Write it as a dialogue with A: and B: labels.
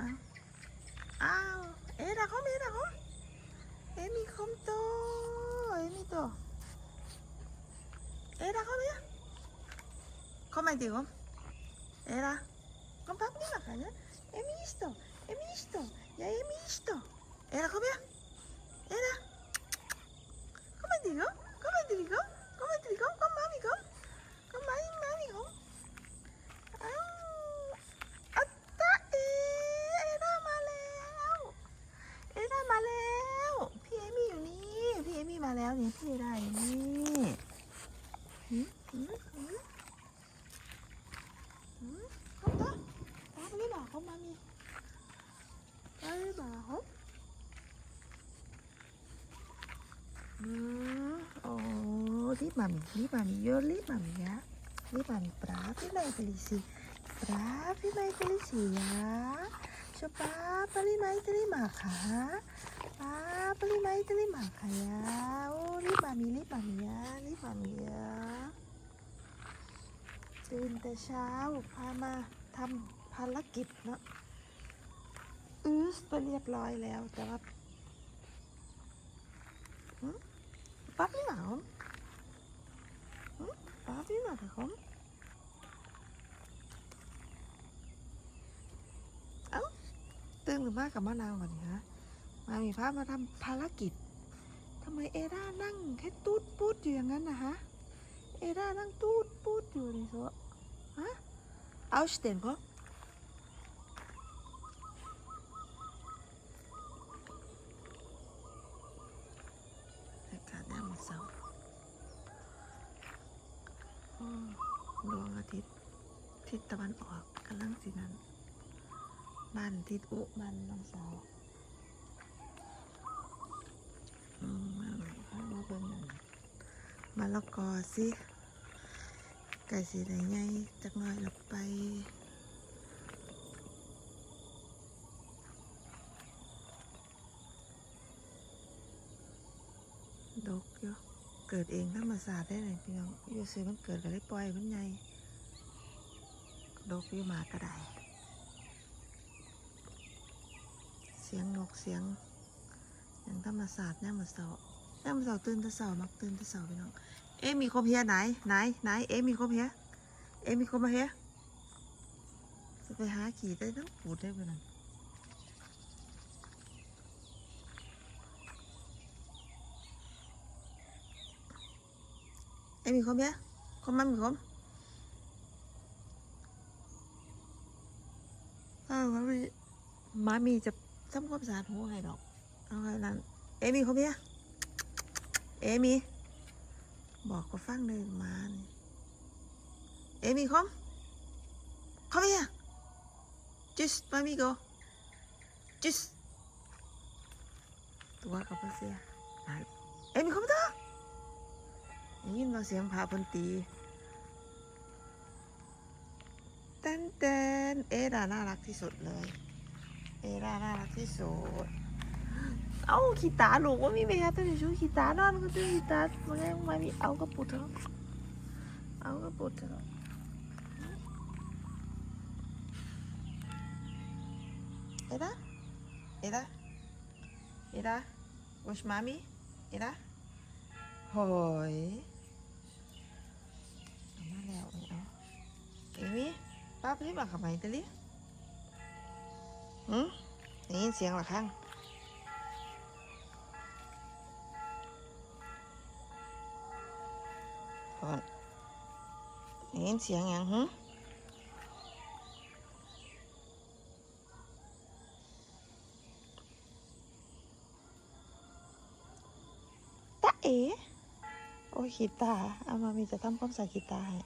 A: อ้าวอ้าวเอ๊ะดาคอมเอ๊ะดาคอมเอ๊ะมีคอมโตเอ๊ะมีโตเอ๊ะดาคอมเอ๊ะคอมไม่ตีคอมเอ๊ะดาคอมพักนี่มาค่ะเนี่ยเอ๊ะมีสโตเอ๊ะมีสโตยาเอ๊ะมีสโตเอ๊ะดาคอมเอ๊ะเอ๊ะดา Come digo, come digo, come digo, come mami go, come mami mami go. อ้าวอัตตาเอเอด้ามาแล้ว เอด้ามาแล้ว พี่เอมี่อยู่นี่ พี่เอ มาแล้วนี่พี่ไรนี่เขาตาตาไม่บอกเขามามีตาไม่บอกเขาโอ้รีบมามีรีบมามีเยอะรีบมามียะรีบมามีปลาพี่ไม่ไปลิซีปลาพี่ไม่ไปลิซียะชอบปลาปลาไม่ไปลิมาค่ะ ป้าไปไหมไปไหมคะย่า 아, 빨리 많이 들리 마카 야. 오, 리밤 이, 리밤이 야, 리밤이 야. ตื่นแต่เช้าพามาทำภารกิจเนาะอื้อไปเรียบร้อยแล้วแต่ว่าปั๊บนี่หนาผมปั๊บนี่หนาแต่ผมเอ้าตื่นหรือมากกับมะนาวก่อนเนี่ย มามีพามาทำภารกิจทำไมเอด้านั่งแค่ตูดปูดอยู่อย่างนั้นนะฮะ เอด้านั่งตูดปูดอยู่นี่โซะฮะเอาสเตนก็อากาศหน้ามันเศร้าดวงอาทิตย์ทิศตะวันออกกำลังสินั้น บ้านทิศอุบ้านน้องสาวอื มาเบิ่งมาละกอสิไก่สีได้ไงจักหน่อยเราไปดกอยู่เกิดเองธรรมศาสตร์ได้เลยพี่น้องอยู่ซื้อมันเกิดก็ได้ปล่อยมันใหญ่ดกอยู่มากระไดเสียงนกเสียง อย่างธรรมศาสตร์แน่มาเสาแน่มาเสาตื่นตะเสามักตื่นตะเสาพี่น้อง เอ๊มีคบเฮียไหนไหนไหนเอ๊มีคบเฮียเอ๊มีคบมาเฮียจะไปหาขี่ได้ทั้งปูดได้ปะนั่น Em mình không biết Con mắm mình không à, má mi má mi จะทำความสะอาดหัวให้ดอก เอาไว้นั่นเอมี่เขาเบี้ยเอมี่บอกก็ฟังเลยมาเอมี่คอมคอมเบี้ย just มามี go just ตัวกับเสียเอมี่คอมตัวได้ยินว่าเสียงพาเพนตีเต้นเต้นเอดาน่ารักที่สุดเลย เอดาน่ารักที่สุด เอ้าขี้ตาลูกว่ามีไหมคะตอนนี้ชูขี้ตานอนก็ตื้อขีตามาไงมามีเอากระปุกเถอะเอากระปุกเถอะเอ็ดาเอ็ดาเอ็ดา where's mommy เอ็ดาโหยเอามาแล้วเอาเอ็มี่ป้าไปที่บ้านขับไหมตะลิหืมได้ยินเสียงหรอข้าง เห็นเสียงยังหึตาเอ๋โอ้ขีตาเอามามีจะทำความสะอาดขีตาให้